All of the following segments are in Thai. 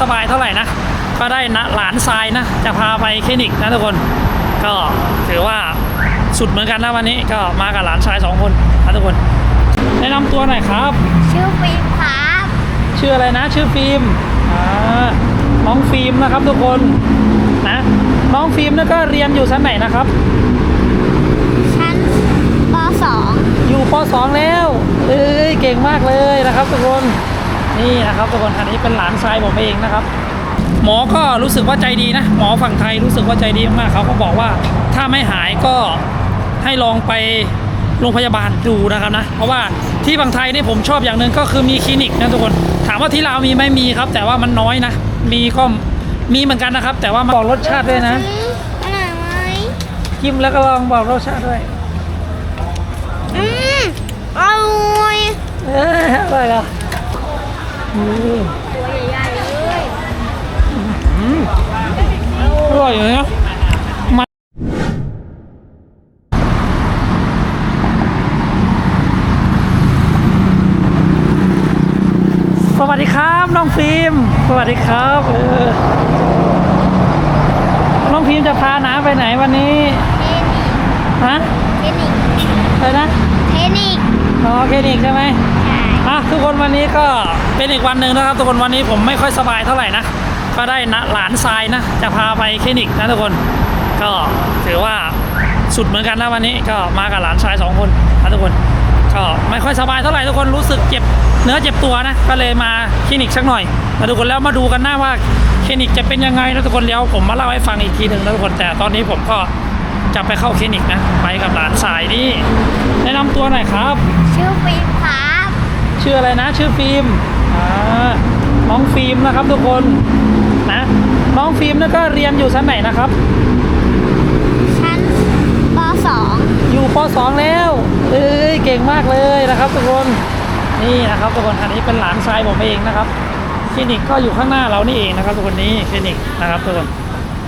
สบายเท่าไหร่นะ ก็ได้นะหลานทรายนะ จะพาไปคลินิกนะทุกคน ก็ถือว่าสุดเหมือนกันนะวันนี้ก็มากับหลานชายสองคนนะทุกคน แนะนำตัวหน่อยครับ ชื่อฟิล์มครับชื่ออะไรนะ ชื่อฟิล์มอ่าน้องฟิล์มนะครับทุกคนนะน้องฟิล์มนี่ก็เรียนอยู่ชั้นไหนนะครับ ชั้นปอยู่ป .2 แล้วเอ้ยเก่งมากเลยนะครับทุกคน นี่นะครับทุกคนอันนี้เป็นหลานชายผมเองนะครับ หมอก็รู้สึกว่าใจดีนะ หมอฝั่งไทยรู้สึกว่าใจดีมากๆเขาก็บอกว่าถ้าไม่หายก็ให้ลองไปโรงพยาบาลดูนะครับนะ เพราะว่าที่ฝั่งไทยนี่ผมชอบอย่างหนึ่งก็คือมีคลินิกนะทุกคน ถามว่าที่ลาวมีไหมมีครับ แต่ว่ามันน้อยนะ มีก็มีเหมือนกันนะครับ แต่ว่ามาบอกรสชาติด้วยนะ .2 อร่อยไหมกิมแล้วก็ลองบอกรสชาติด้วย อืมอร่อยเอ้ยอร่อยเหรออืม ตัวใหญ่ๆเลยอร่อยอยู่นะมันสวัสดีครับน้องฟิล์มสวัสดีครับเออน้องฟิล์มจะพาน้าไปไหนวันนี้ ฮะ เทนนิคไปนะ เทนนิค อ๋อคลินิกใช่ไหม ใช่อะทุกคนวันนี้ก็เป็นอีกวันหนึ่งนะครับ ทุกคนวันนี้ผมไม่ค่อยสบายเท่าไหร่นะก็ได้นะหลานทรายนะ จะพาไปคลินิกนะทุกคนก็ถือว่าสุดเหมือนกันนะวันนี้ก็มากับหลานชายสองคนนะทุกคนก็ไม่ค่อยสบายเท่าไหร่ทุกคนรู้สึกเจ็บเนื้อเจ็บตัวนะก็เลยมาคลินิกสักหน่อยมาทุกคนแล้วมาดูกันหน้าว่าคลินิกจะเป็นยังไงนะทุกคนเดี๋ยวผมมาเล่าให้ฟังอีกทีหนึ่งนะทุกคนแต่ตอนนี้ผมก็จะไปเข้าคลินิกนะไปกับหลานสายนี่แนะนำตัวหน่อยครับ ชื่อฟิล์ม ชื่ออะไรนะ ชื่อฟิล์มอ่าน้องฟิล์มนะครับทุกคนนะน้องฟิล์มนี่ก็เรียนอยู่ชั้นไหนนะครับ ชั้นปอยู่ป .2 แล้วเอ้ยเก่งมากเลยนะครับ ทุกคนนี่นะครับทุกคนอันนี้เป็นหลานชายผมเองนะครับคลินิกก็อยู่ข้างหน้าเรานี่เองนะครับ ทุกคนนี้คลินิกนะครับทุกคน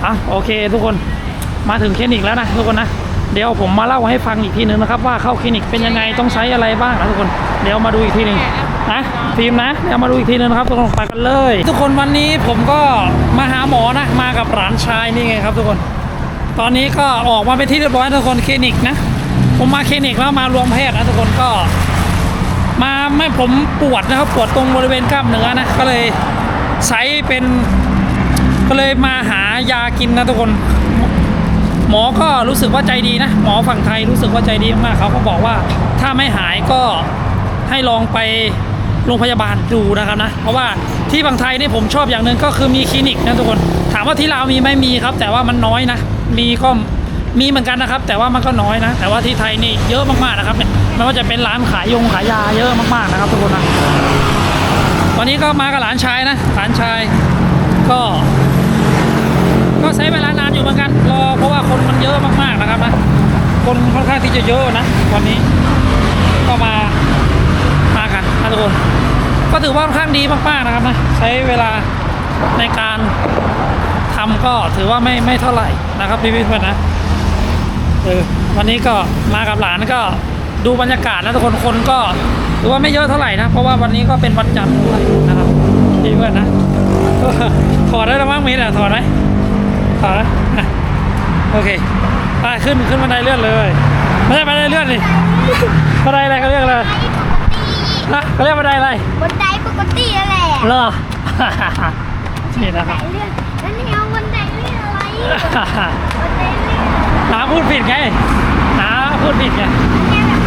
อะโอเค ทุกคนมาถึงคลินิกแล้วนะทุกคนนะ เดี๋ยวผมมาเล่าให้ฟังอีกทีหนึ่งนะครับว่าเข้าคลินิกเป็นยังไงต้องใช้อะไรบ้างนะทุกคนเดี๋ยวมาดูอีกทีหนึ่งนะฟิล์มนะเดี๋ยวมาดูอีกทีหนึงนะครับทุกคนไปกันเลย ทุกคนวันนี้ผมก็มาหาหมอนะมากับหลานชายนี่ไงครับ ทุกคน ตอนนี้ก็ออกมาเป็นที่เรียบร้อยทุกคนคลินิกนะผมมาคลินิกแล้วมารวมแพทย์นะทุกคนก็มาไม่ผมปวดนะครับปวดตรงบริเวณกล้ามเนื้อนะก็เลยใช้เป็นก็เลยมาหายากินนะทุกคน หมอก็รู้สึกว่าใจดีนะ หมอฝั่งไทยรู้สึกว่าใจดีมากเขาก็บอกว่าถ้าไม่หายก็ให้ลองไปโรงพยาบาลดูนะครับนะ เพราะว่าที่ฝั่งไทยนี่ผมชอบอย่างหนึ่งก็คือมีคลินิกนะทุกคน ถามว่าที่ลาวมีไหมมีครับ แต่ว่ามันน้อยนะ มีก็มีเหมือนกันนะครับ แต่ว่ามันก็น้อยนะ แต่ว่าที่ไทยนี่เยอะมากๆนะครับเนี่ยไม่ว่าจะเป็นร้านขายยงขายยาเยอะมากๆนะครับทุกคนนะวันนี้ก็มากับหลานชายนะหลานชายก็ ก็ใช้เวลานาน ที่จะเยอะนะ วันนี้ก็มามากันนะทุกคนก็ถือว่าค่อนข้างดีมากๆนะครับนะใช้เวลาในการทำก็ถือว่าไม่ไม่เท่าไหร่นะครับพี่เพื่อนนะเออวันนี้ก็มากับหลานก็ดูบรรยากาศนะทุกคนคนก็ถือว่าไม่เยอะเท่าไหร่นะ เพราะว่าวันนี้ก็เป็นวันจันทร์นะครับพี่เพื่อนนะถอดได้แล้วมั้งมีอะถอดไหมถอดนะโอเคไปขึ้นขึ้นบันไดเลื่อนเลย ไม่ใช่บันไดเลื่อนนี่บันไดอะไรเขาเรียกอะไรนะเขาเรียกบันไดอะไรบันไดปกตินั่นแหละเหรอ นี่นะคบัรับนไดเลื่อนแล้วนี่เอาบันไดเลื่อนอะไรบันไดเลื่อนน้าพูดผิดไงน้าพูดผิดไงเนี่ยแบบ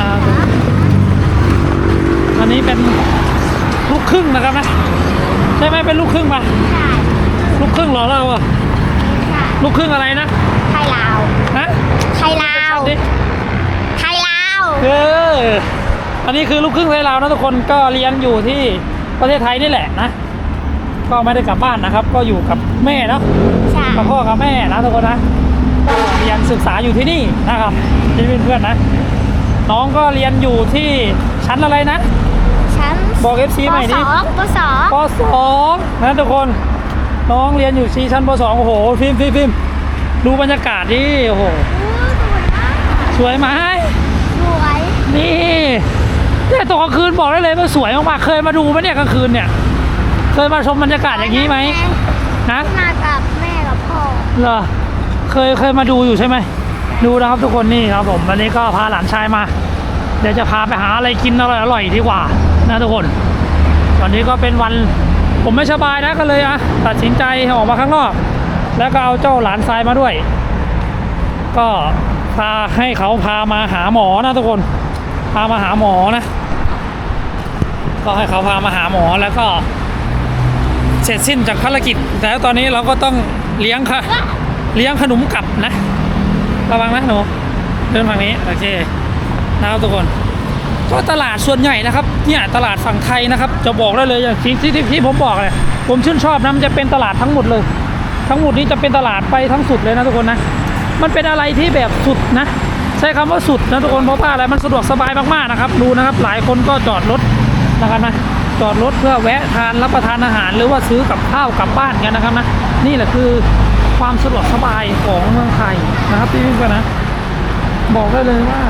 น้าพูดอันนี้เป็นลูกครึ่งนะครับนะใช่ไหมเป็นลูกครึ่งปะใช่ลูกครึ่งเหรอเราอะใช่ลูกครึ่งอะไรนะไทย ลาว ฮะไทยลาว ดิไทยลาว เอออันนี้คือลูกครึ่งไทยลาวนะทุกคนก็เรียนอยู่ที่ประเทศไทยนี่แหละนะ ก็ไม่ได้กลับบ้านนะครับ ก็อยู่กับแม่เนาะใช่ กับพ่อกับแม่นะทุกคนนะก็เรียนศึกษาอยู่ที่นี่นะครับที่เพื่อนๆนะ น้องก็เรียนอยู่ที่ชั้นอะไรนะ ชั้นบอก FC ใหม่ดิ ปสองปสองปสองนะทุกคน น้องเรียนอยู่ที่ชั้นปสองโอ้โห ฟิล์มฟิล์มฟิล์ม ดูบรรยากาศดิโอ้โหโอ้สวยมากสวยไหมสวยนี่เนี่ยตอนกลางคืนบอกได้เลยว่าสวยมากๆเคยมาดูไหมเนี่ยกลางคืนเนี่ย เคเคยมาชมบรรยากาศอย่างนี้ไหมฮะมากับแม่กับพ่อเหรอเคยเคยมาดูอยู่ใช่ไหมดูนะครับทุกคนนี่ครับผมวันนี้ก็พาหลานชายมา เดี๋ยวจะพาไปหาอะไรกินอร่อยอร่อยๆดีกว่านะทุกคนวันนี้ก็เป็นวันผมไม่สบายนะก็เลยอะตัดสินใจออกมาข้างนอก แล้วก็เอาเจ้าหลานชายมาด้วย ก็พาให้เขาพามาหาหมอนะทุกคน พามาหาหมอนะ ก็ให้เขาพามาหาหมอแล้วก็ เสร็จสิ้นจากภารกิจ แต่ตอนนี้เราก็ต้องเลี้ยงค่ะ เลี้ยงขนมกลับนะ ระวังนะหนูเดินฝั่งนี้โอเคนะครับทุกคน ก็ตลาดส่วนใหญ่นะครับเนี่ยตลาดฝั่งไทยนะครับ จะบอกได้เลยอย่างที่ที่ที่ผมบอกเลยผมชื่นชอบนะมันจะเป็นตลาดทั้งหมดเลย ทั้งหมดนี้จะเป็นตลาดไปทั้งสุดเลยนะทุกคนนะ มันเป็นอะไรที่แบบสุดนะ ใช้คำว่าสุดนะทุกคนเพราะว่าอะไรมันสะดวกสบายมากๆนะครับ ดูนะครับหลายคนก็จอดรถนะครับนะจอดรถเพื่อแวะทานรับประทานอาหาร หรือว่าซื้อกับข้าวกลับบ้านกันนะครับนะนี่แหละคือความสะดวกสบายของเมืองไทยนะครับพี่วิ่งไปนะ บอกได้เลยว่า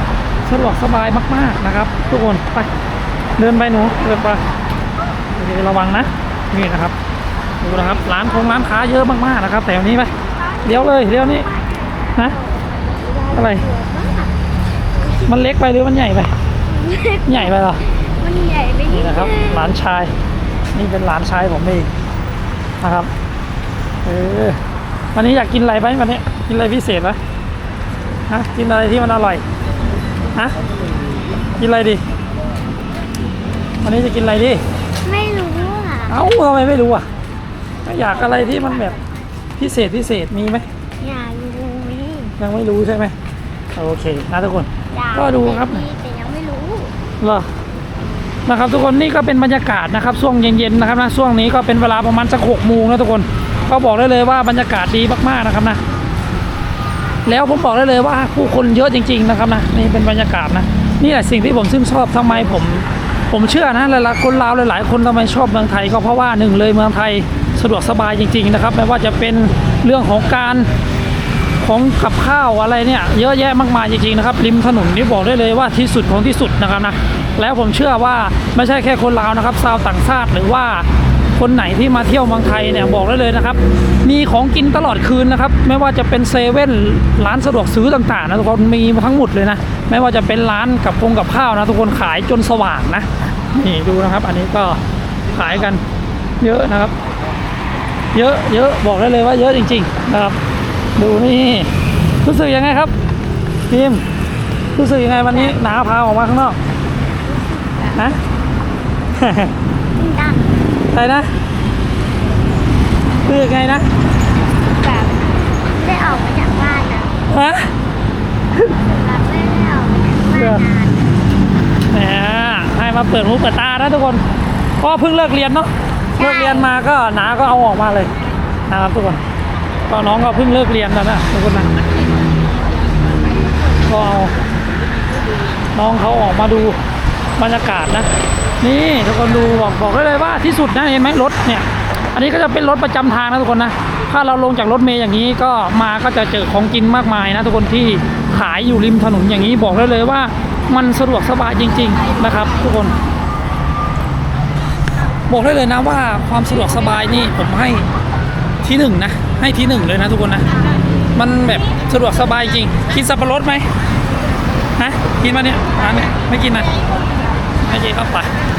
สะดวกสบายมากๆนะครับ ทุกคนไปเดินไปหนูเดินไประวังนะนี่นะครับ ดูนะครับร้านคงร้านค้าเยอะมากๆนะครับแต่วันนี้ไปเลี้ยวเลยเลี้ยวนี้นะอะไร มันเล็กไปหรือมันใหญ่ไป ใหญ่ไปเหรอ มันใหญ่ไปนินี่ดนะครับหลานชาย นี่เป็นหลานชายผมเองนะครับ เออ วันนี้อยากกินอะไรไหมวันนี้ กินอะไรพิเศษไหมฮะ กินอะไรที่มันอร่อย ฮะ กินอะไรดี วันนี้จะกินอะไรดี ไม่รู้อะ เอ้าทำไมไม่รู้อะไม่ อยากอะไรที่มันแบบพิเศษพิเศษมีไหมอยากรู้นี่ยังไม่รู้ใช่ไหมโอเคนะทุกคนอยากก็ดูครับแต่ยังไม่รู้เหรอนะครับทุกคนนี่ก็เป็นบรรยากาศนะครับช่วงเย็นๆนะครับนะช่วงนี้ก็เป็นเวลาประมาณสักหกโมงนะทุกคนก็บอกได้เลยว่าบรรยากาศดีมากๆนะครับนะ แล้วผมบอกได้เลยว่าผู้คนเยอะจริง ๆนะครับนะนี่เป็นบรรยากาศนะนี่แหละสิ่งที่ผมชื่นชอบทำไมผม ผมเชื่อนะหลายๆคนลาวหลายๆ คนทำไมชอบเมืองไทยก็เพราะว่าหนึ่งเลยเมืองไทย สะดวกสบายจริง ๆ นะครับ ไม่ว่าจะเป็นเรื่องของการของกับข้าวอะไรเนี่ย เยอะแยะมากมายจริงๆนะครับริมถนนนี่บอกได้เลยว่าที่สุดของที่สุดนะครับนะแล้วผมเชื่อว่าไม่ใช่แค่คนลาวนะครับชาวต่างชาติหรือว่าคนไหนที่มาเที่ยวเมืองไทยเนี่ยบอกได้เลยนะครับ มีของกินตลอดคืนนะครับ ไม่ว่าจะเป็นเซเว่นร้านสะดวกซื้อต่างๆนะทุกคนมีทั้งหมดเลยนะ ไม่ว่าจะเป็นร้านกับพงกับข้าวนะทุกคนขายจนสว่างนะนี่ดูนะครับ อันนี้ก็ขายกันเยอะนะครับ เยอะเยอะบอกได้เลยว่าเยอะจริง ๆ นะครับ ดูนี่รู้สึกยังไงครับทีมรู้สึกยังไงวันนี้หนาพาออกมาข้างนอกฮะดังอะไรนะรู้สึกไงนะแบบไม่ได้ออกมาจากบ้านนะฮะแบบไม่ได้ออกมาจากบ้านนานแหมให้มาเปิดหูเปิดตานะทุกคนก็เพิ่งเลิกเรียนเนาะ เลิกเรียนมาก็หนาก็เอาออกมาเลยนะครับทุกคนก็น้องก็เพิ่งเลิกเรียนแล้วนะทุกคนนะก็เอาน้องเขาออกมาดูบรรยากาศนะ นี่ทุกคนดูบอกบอกได้เลยว่าที่สุดนะเห็นไหมรถเนี่ย อันนี้ก็จะเป็นรถประจำทางนะทุกคนนะถ้าเราลงจากรถเมย์อย่างนี้ก็มาก็จะเจอของกินมากมายนะทุกคนที่ขายอยู่ริมถนนอย่างนี้บอกได้เลยว่ามันสะดวกสบายจริง ๆ นะครับ ทุกคน บอกได้เลยนะว่าความสะดวกสบายนี่ผมให้ที่หนึ่งนะ ให้ที่หนึ่งเลยนะทุกคนนะ มันแบบสะดวกสบายจริง กินสับปะรดไหมฮะกินมาเนี่ยร้านเนี่ยไม่กินนะไม่กินครับไป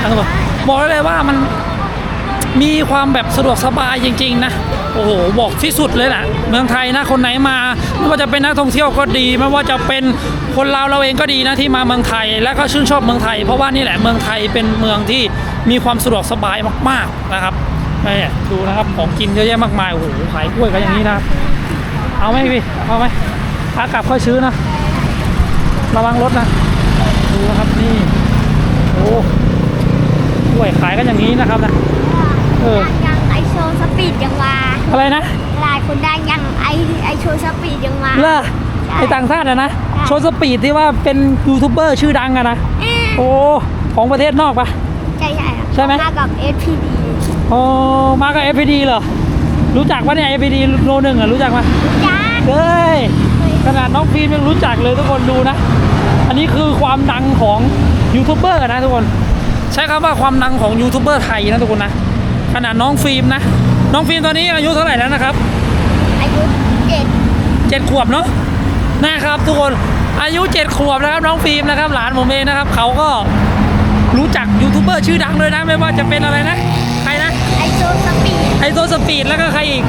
ทุกคนบอกได้เลยว่ามัน มีความแบบสะดวกสบายจริงๆนะโอ้โหบอกที่สุดเลยแหละเมืองไทยนะคนไหนมาไม่ว่าจะเป็นนักท่องเที่ยวก็ดี ไม่ว่าจะเป็นคนลาวเราเองก็ดีนะที่มาเมืองไทยและก็ชื่นชอบเมืองไทย เพราะว่านี่แหละเมืองไทยเป็นเมืองที่มีความสะดวกสบายมากๆนะครับนี่ดูนะครับของกินเยอะแยะมากมายโอ้โหขายกล้วยกันอย่างนี้นะครับเอาไหมพี่เอาไหมขากลับค่อยซื้อนะระวังรถนะดูนะครับนี่โอ้กล้วยขายกันอย่างนี้นะครับนะ เออดังยังไอโชว์สปีดยังมาอะไรนะหลายคนดังยังไอไอโชว์สปีดยังมา เลอไอต่างชาติอะนะใช่ โชว์สปีดที่ว่าเป็นยูทูบเบอร์ชื่อดังอะนะ เอ๊ะโอ้ ของประเทศนอกปะ ใช่ใช่อะใช่ไหม มากับ SPD โอ้มากับ FPD เหรอ รู้จักปะเนี่ย FPD โลหนึ่งอะรู้จักปะจ้าเฮ้ย ขนาดน้องฟิล์มยังรู้จักเลยทุกคนดูนะ อันนี้คือความดังของยูทูบเบอร์นะทุกคน ใช้คำว่าความดังของยูทูบเบอร์ไทยนะทุกคนนะ ขนาดน้องฟิล์มนะ น้องฟิล์มตอนนี้อายุเท่าไหร่แล้วนะครับ อายุเจ็ดเจ็ดขวบเนาะนะครับทุกคนอายุเจ็ดขวบนะครับน้องฟิล์มนะครับ หลานผมเองนะครับ เขาก็รู้จักยูทูบเบอร์ชื่อดังเลยนะ ไม่ว่าจะเป็นอะไรนะ ใครนะไอโซสปีดไอโซสปีดแล้วก็ใครอีก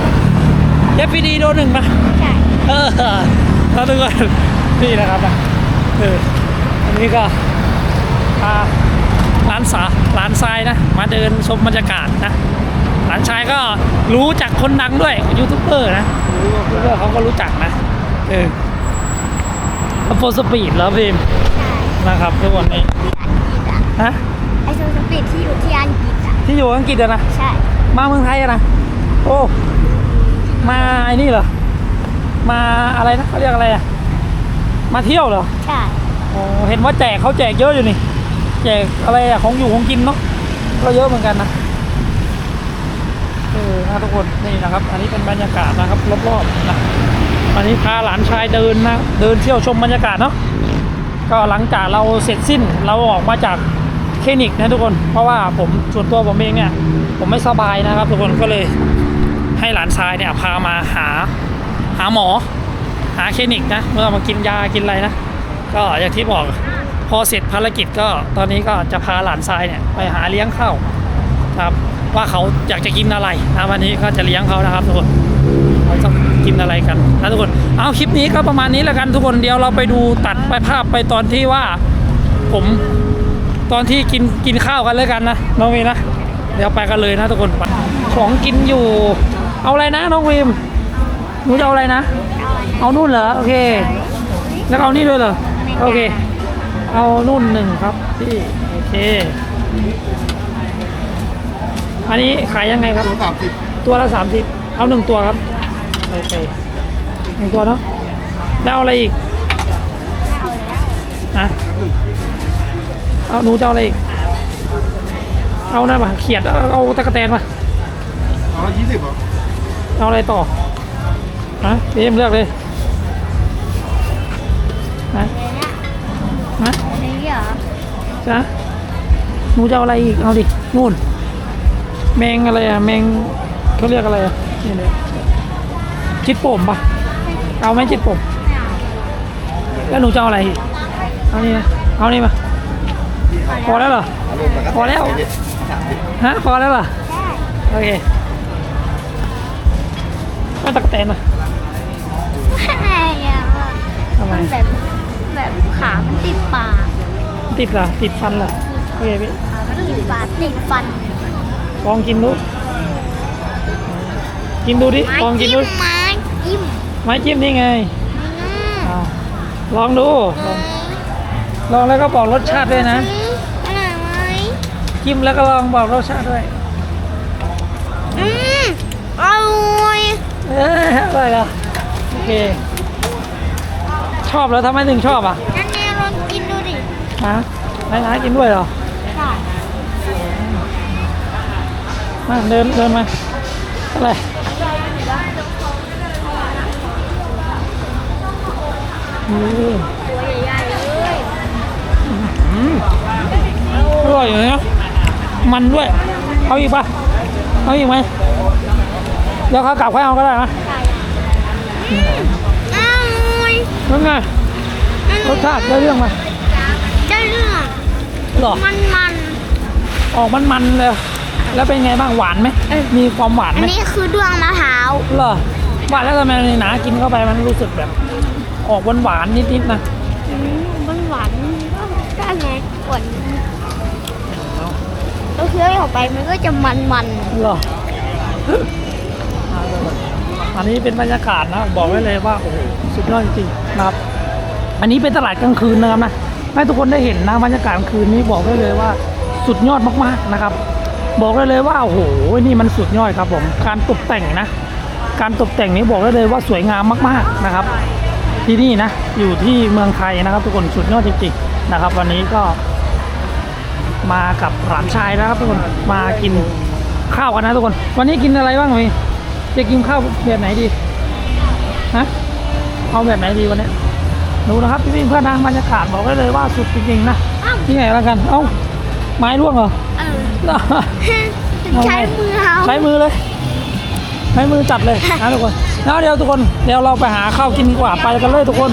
เอฟพีดีโดนหนึ่งปะใช่เออแล้วทุกคนนี่นะครับนะเอออันนี้ก็พา ร้านสาร้านทรายนะ มาเดินชมบรรยากาศนะร้านชายก็รู้จักคนดังด้วยยูทูบเบอร์นะยูทูบเบอร์เขาก็รู้จักนะเออโฟสปีดแล้วพิมใช่นะครับทุกคนนี่ที่อังกฤษอะฮะไอโซสปีดที่อยู่ที่อังกฤษอะที่อยู่อังกฤษอะนะใช่มาเมืองไทยอะนะโอ้มาไอ้นี่เหรอมาอะไรนะเขาเรียกอะไรอะมาเที่ยวเหรอใช่โอ้เห็นว่าแจกเขาแจกเยอะอยู่นี่ แจกอะไรอะของอยู่ของกินเนาะก็เยอะเหมือนกันนะเออนะทุกคนนี่นะครับ อันนี้เป็นบรรยากาศนะครับรอบๆนะอันนี้พาหลานชายเดินนะเดินเที่ยวชมบรรยากาศเนาะก็หลังจากเราเสร็จสิ้นเราออกมาจากคลินิกนะทุกคนเพราะว่าผมส่วนตัวผมเองเนี่ยผมไม่สบายนะครับ ทุกคนก็เลยให้หลานชายเนี่ยพามาหาหาหมอ หาคลินิกนะเมื่อมากินยากินอะไรนะ ก็อย่างที่บอก พอเสร็จภารกิจก็ตอนนี้ก็จะพาหลานชายเนี่ยไปหาเลี้ยงข้าวครับว่าเขาอยากจะกินอะไรนะวันนี้ก็จะเลี้ยงเขานะครับทุกคนเขาจะกินอะไรกันนะทุกคนเอาคลิปนี้ก็ประมาณนี้แล้วกันทุกคนเดี๋ยวเราไปดูตัดไปภาพไปตอนที่ว่า ผมตอนที่กินกินข้าวกันเลยกันนะน้องวีนะเดี๋ยวไปกันเลยนะทุกคนของกินอยู่ เอาอะไรนะน้องวีมหนูจะเอาอะไรนะ เอานู่นเหรอโอเค แล้วเอานี่ด้วยเหรอโอเค เอานู่นหนึ่งครับพี่โอเค อันนี้ขายยังไงครับ ตัวสามสิบตัวละสามสิบเอาหนึ่งตัวครับโอเคหนึ่งตัวเนาะแล้วเอาอะไรอีกนะเอาหนูจะเอาอะไรอีก เอาหน้ามาเขียดเอาเอาตะกะแตนมาอ๋อยี่สิบเหรอเอาอะไรต่อฮะเอ็มเลือกเลยนะ ฮะในนี้เหรอจ๊ะหนูจะเอาอะไรอีก เอาดิ นู่น แมงอะไรอะแมงเขาเรียกอะไรอะนี่เลยจิตโป่มปะเอาไหมจิตโป่มไม่เอาแล้วหนูจะเอาอะไรอีกเอานี่นะเอานี่มาพอแล้วเหรออารมณ์มันก็พอแล้วสามสิบฮะ พอแล้วเหรอ โอเคก็ตักแตนมาใช่อะทำไมมัน แบบแบบขามันติดปากติดเหรอติดฟันเหรอโอเคพี่ขามันติดปากติดฟันลองกินดูกินดูดิไม้ลองกินจิ้ดูมไม้จิ้มไม้จิ้มนี่ไงอืมอ้าวลองดูลองลองแล้วก็บอกรสชาติด้วยนะอืมอร่อยไหมจิ้มแล้วก็ลองบอกรสชาติด้วยอืมอร่อยเอ้ยอร่อยเหรอโอเค ชอบแล้วทำไมถึงชอบอะนั่นแน่ลองกินดูดิฮะนายนายกินด้วยเหรอใช่มาเดินเดินมาอะไรอืมตัวใหญ่ๆเลยอืมอร่อยอยู่นะมันด้วย เอาอีกปะเอาอีกไหมเดี๋ยวเขากลับค่อยเอาก็ได้นะอร่อย แล้วไงรสชาติได้เรื่องไหมได้เรื่องหรอมันมันออกมันมันๆเลยแล้วเป็นไงบ้างหวานไหมมีความหวานอัไหนมนี้คือดวงมะพร้าวเหรอหวานแล้วทำไมหนากินเข้าไปมันรู้สึกแบบ ออกหวานหวานๆนิดๆนะอืมมันหวานก็ไงหวานแล้วเคี้ยวออกไปมันก็จะมันมันเหรอ อันนี้เป็นบรรยากาศนะบอกไว้เลยว่าโอ้โหสุดยอดจริงๆนะครับ อันนี้เป็นตลาดกลางคืนนะครับนะให้ทุกคนได้เห็นนะบรรยากาศกลางคืนนี้บอกได้เลยว่าสุดยอดมากๆนะครับ บอกได้เลยว่าโอ้โหนี่มันสุดยอดครับผมการตกแต่งนะ การตกแต่งนี้บอกได้เลยว่าสวยงามมากๆนะครับ ที่นี่นะอยู่ที่เมืองไทยนะครับ ทุกคนสุดยอดจริงๆนะครับ วันนี้ก็มากับหลานชายนะครับทุกคนมากินข้าวกันนะทุกคน วันนี้กินอะไรบ้างพี่ จะกินข้าวแบบไหนดีฮะเอาแบบไหนดีวันนี้ดูนะครับพี่ๆเพื่อนนะบรรยากาศบอกได้เลยว่าสุดจริงๆนะที่ไหนแล้วกันเอ้าไม้ร่วงเหรอๆเออใช้มือเอาใช้มือเลยใช้มือจัดเลยนะทุกคนแล้วเดี๋ยวทุกคนเดี๋ยวเราไปหาข้าวกินดีกว่าไปกันเลยทุกคน